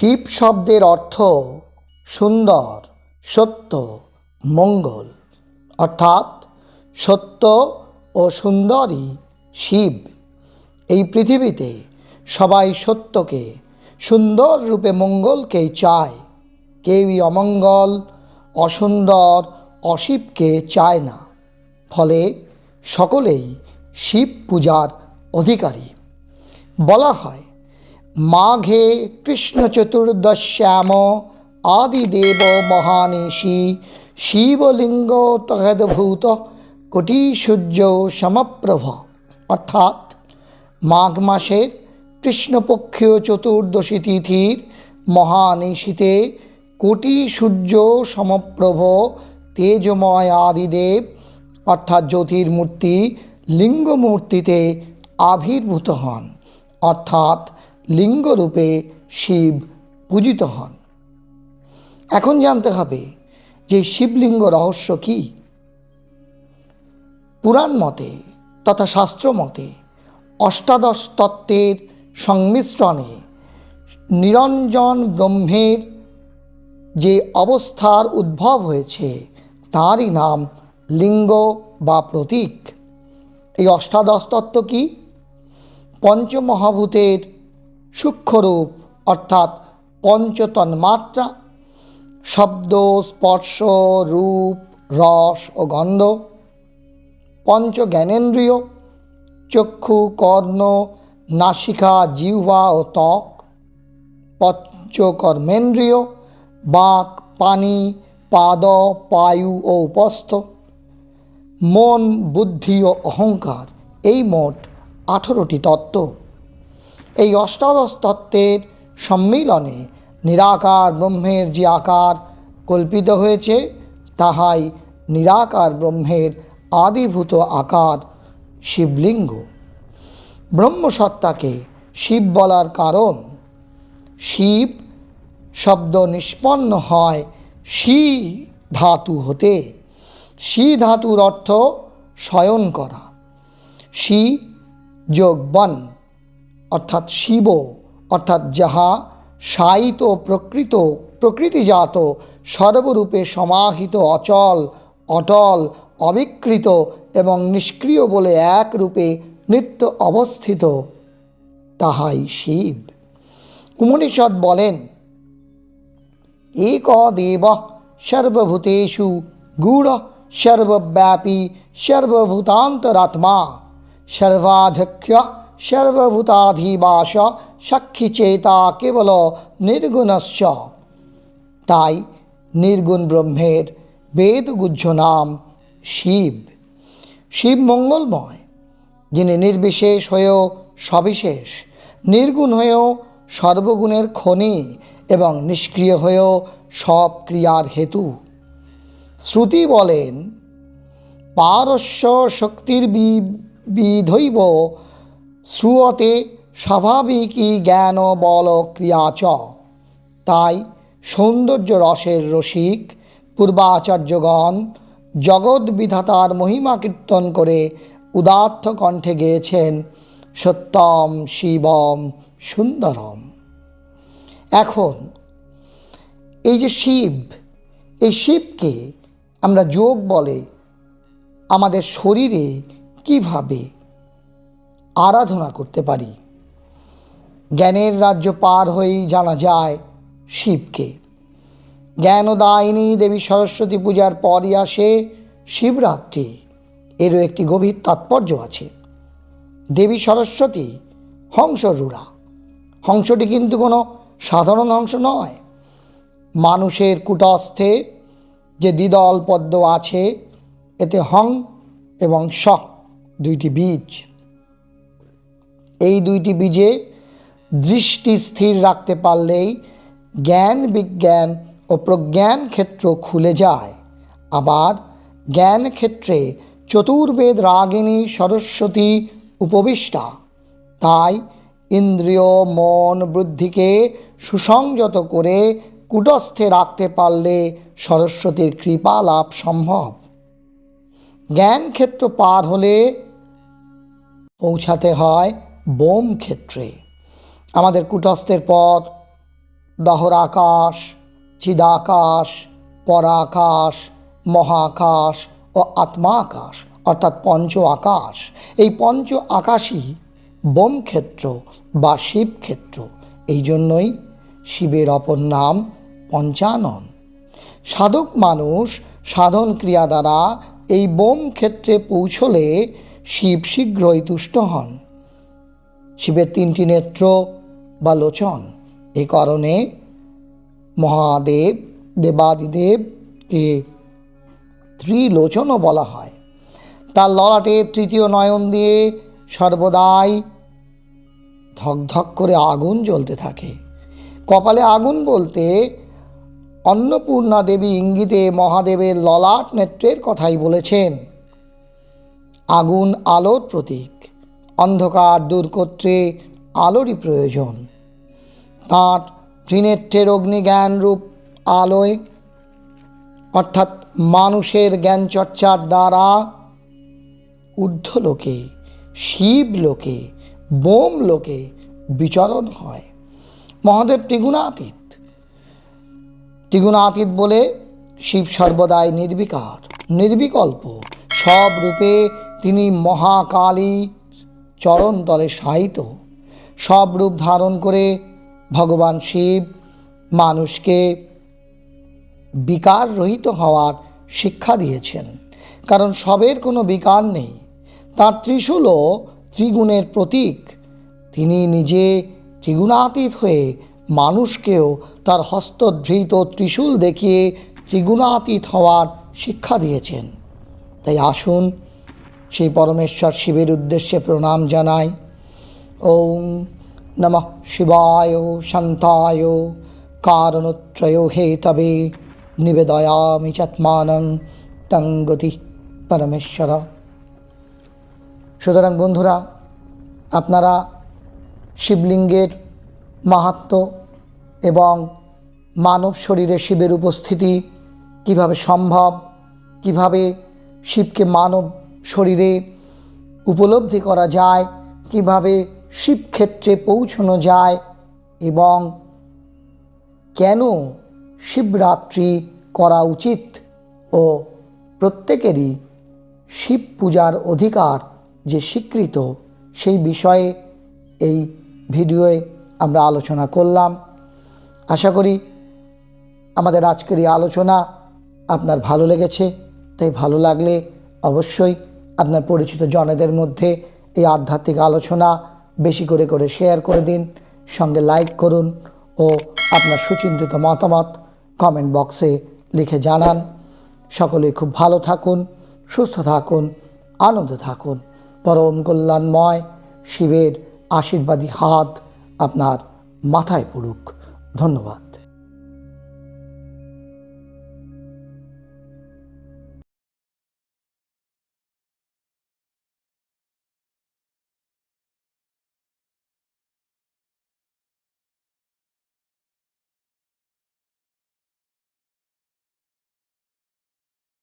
শিব শব্দের অর্থ সুন্দর, সত্য, মঙ্গল। অর্থাৎ সত্য ও সুন্দরই শিব। এই পৃথিবীতে সবাই সত্যকে সুন্দর রূপে মঙ্গলকেই চায়। কেউই অমঙ্গল, অসুন্দর, অশিবকে চায় না। ফলে সকলেই শিব পূজার অধিকারী। বলা হয় মাঘে কৃষ্ণ চতুর্দশ্যাম আদিদেব মহানেশী, শিবলিঙ্গ তহদভূত কোটি সূর্য সমপ্রভ। অর্থাৎ মাঘ মাসের কৃষ্ণপক্ষীয় চতুর্দশী তিথির মহানিশীতে কোটি সূর্য সমপ্রভ তেজময় আদিদেব, অর্থাৎ জ্যোতির্মূর্তি লিঙ্গমূর্তিতে আবির্ভূত হন। অর্থাৎ লিঙ্গরূপে শিব পূজিত হন। এখন জানতে হবে যে শিবলিঙ্গ রহস্য কী? পুরাণ মতে তথা শাস্ত্র মতে অষ্টাদশ তত্ত্বের সংমিশ্রণে নিরঞ্জন ব্রহ্মের যে অবস্থার উদ্ভব হয়েছে, তারই নাম লিঙ্গ বা প্রতীক। এই অষ্টাদশ তত্ত্ব কি? পঞ্চমহাভূতের সূক্ষ্মরূপ, অর্থাৎ পঞ্চতন্মাত্রা শব্দ, স্পর্শ, রূপ, রস ও গন্ধ পঞ্চ জ্ঞানেন্দ্রিয় চক্ষু, কর্ণ, নাসিকা, জিহ্বা ও ত্বক, পঞ্চকর্মেন্দ্রিয়, বাক, পানি, পাদ, পায়ু ও উপস্থ, মন, বুদ্ধি ও অহংকার, এই মোট আঠেরোটি তত্ত্ব। এই অষ্টাদশ তত্ত্বের সম্মিলনে নিরাকার ব্রহ্মের যে আকার কল্পিত হয়েছে, তাহাই নিরাকার ব্রহ্মের আদিভূত আকার শিবলিঙ্গ। ব্রহ্মসত্তাকে শিব বলার কারণ, শিব শব্দ নিষ্পন্ন হয় শি ধাতু হতে। শি ধাতুর অর্থ শয়ন করা। শি যোগ বন। অর্থাৎ শিব, অর্থাৎ যাহা সায়িত প্রকৃত, প্রকৃতিজাত, সর্বরূপে সমাহিত, অচল, অটল, অবিকৃত এবং নিষ্ক্রিয় বলে এক রূপে নিত্য অবস্থিত, তাহাই শিব। উপনিষদ বলেন, এক দেব সর্বভূতেষু গূঢ় সর্বব্যাপী সর্বভূতান্তরাত্মা সর্বাধ্যক্ষ সর্বভূতাধিবাস সাক্ষী চেতা কেবল নির্গুণস্য তাই নির্গুণ ব্রহ্মের বেদগুহ্য নাম শিব। শিব মঙ্গলময়, যিনি নির্বিশেষ হয়েও সবিশেষ, নির্গুণ হয়েও সর্বগুণের খনি এবং নিষ্ক্রিয় হয়েও সব ক্রিয়ার হেতু। শ্রুতি বলেন, পারস্য শক্তির বিধৈব শ্রুয়তে স্বাভাবিকই জ্ঞান, বল, ক্রিয়া চ। তাই সৌন্দর্য রসের রসিক, পূর্বাচার্যগণ জগৎ বিধাতার মহিমা কীর্তন করে উদাত্ত কণ্ঠে গেয়েছেন, সত্যম শিবম সুন্দরম। এখন, এই যে শিব, এই শিবকে আমরা যোগ বলে আমাদের শরীরে কীভাবে আরাধনা করতে পারি। জ্ঞানের রাজ্য পার হয়েই জানা যায় শিবকে। জ্ঞানদায়িনী দেবী সরস্বতী পূজার পরই আসে শিবরাত্রি। এরও একটি গভীর তাৎপর্য আছে। দেবী সরস্বতী হংসরূঢ়া। হংসটি কিন্তু কোনো সাধারণ হংস নয়। মানুষের কুটস্থে যে দ্বিদল পদ্ম আছে, এতে হং এবং স দুইটি বীজ। এই দুইটি বীজে দৃষ্টি স্থির রাখতে পারলেই জ্ঞান বিজ্ঞান ও প্রজ্ঞান ক্ষেত্র খুলে যায়। আবার জ্ঞান ক্ষেত্রে চতুর্বেদ রাগিনী সরস্বতী উপবিষ্টা। তাই ইন্দ্রিয় মন বুদ্ধিকে সুসংযত করে কুটস্থে রাখতে পারলে সরস্বতীর কৃপা লাভ সম্ভব। জ্ঞান ক্ষেত্র পার হলে পৌঁছাতে হয় বোম ক্ষেত্রে আমাদের কুটস্থের পথ দহরাকাশ চিদাকাশ পরাকাশ মহাকাশ ও আত্মাকাশ অর্থাৎ পঞ্চ আকাশ। এই পঞ্চ আকাশই বোমক্ষেত্র বা শিবক্ষেত্র এই জন্যই শিবের অপর নাম পঞ্চানন। সাধক মানুষ সাধন ক্রিয়া দ্বারা এই বোম ক্ষেত্রে পৌঁছলে শিব শীঘ্রই তুষ্ট হন। শিবের তিনটি নেত্র বা লোচন। এ কারণে মহাদেব দেবাদিদেবকে ত্রিলোচনও বলা হয়। তার ললাটে তৃতীয় নয়ন দিয়ে সর্বদাই ধকধক করে আগুন জ্বলতে থাকে। কপালে আগুন বলতে অন্নপূর্ণা দেবী ইঙ্গিতে মহাদেবের ললাট নেত্রের কথাই বলেছেন। আগুন আলোর প্রতীক। অন্ধকার দূর করতে আলোরই প্রয়োজন। তাঁর ত্রিনেত্রের অগ্নিজ্ঞান রূপ আলোয়, অর্থাৎ মানুষের জ্ঞান চর্চার দ্বারা ঊর্ধ্বলোকে, শিবলোকে লোকে বিচরণ হয়। মহাদেব ত্রিগুণাতীত। ত্রিগুণাতীত বলে শিব সর্বদাই নির্বিকার, নির্বিকল্প। সব রূপে তিনি মহাকালী চরণতলে সাহিত সব রূপ ধারণ করে ভগবান শিব মানুষকে বিকার রহিত হওয়ার শিক্ষা দিয়েছেন। কারণ সবের কোনো বিকার নেই। তার ত্রিশূলও ত্রিগুণের প্রতীক। তিনি নিজে ত্রিগুণাতীত হয়ে মানুষকেও তার হস্তধৃত ত্রিশূল দেখিয়ে ত্রিগুণাতীত হওয়ার শিক্ষা দিয়েছেন। তাই আসুন সেই পরমেশ্বর শিবের উদ্দেশ্যে প্রণাম জানাই। ওম নমঃ শিবায় শান্তায় কারণত্রয় হেতবে নিবেদয়ামি চাত্মানং তঙ্গতি পরমেশ্বর। সুতরাং বন্ধুরা, আপনারা শিবলিঙ্গের মাহাত্ম এবং মানব শরীরে শিবের উপস্থিতি কীভাবে সম্ভব, কীভাবে শিবকে মানব শরীরে উপলব্ধি করা যায়, কীভাবে শিবক্ষেত্রে পৌঁছানো যায় এবং কেন শিবরাত্রি করা উচিত ও প্রত্যেকেরই শিব পূজার অধিকার যে স্বীকৃত সেই বিষয়ে এই ভিডিওয়ে আমরা আলোচনা করলাম। আশা করি আমাদের আজকের এই আলোচনা আপনার ভালো লেগেছে, তাই ভালো লাগলে অবশ্যই আপনার পরিচিত জনেদের মধ্যে এই আধ্যাত্মিক আলোচনা বেশি করে করে শেয়ার করে দিন, সঙ্গে লাইক করুন ও আপনার সুচিন্তিত মতামত কমেন্ট বক্সে লিখে জানান। সকলে খুব ভালো থাকুন, সুস্থ থাকুন, আনন্দে থাকুন। পরম কল্যাণময় শিবের আশীর্বাদী হাত আপনার মাথায় পড়ুক। ধন্যবাদ।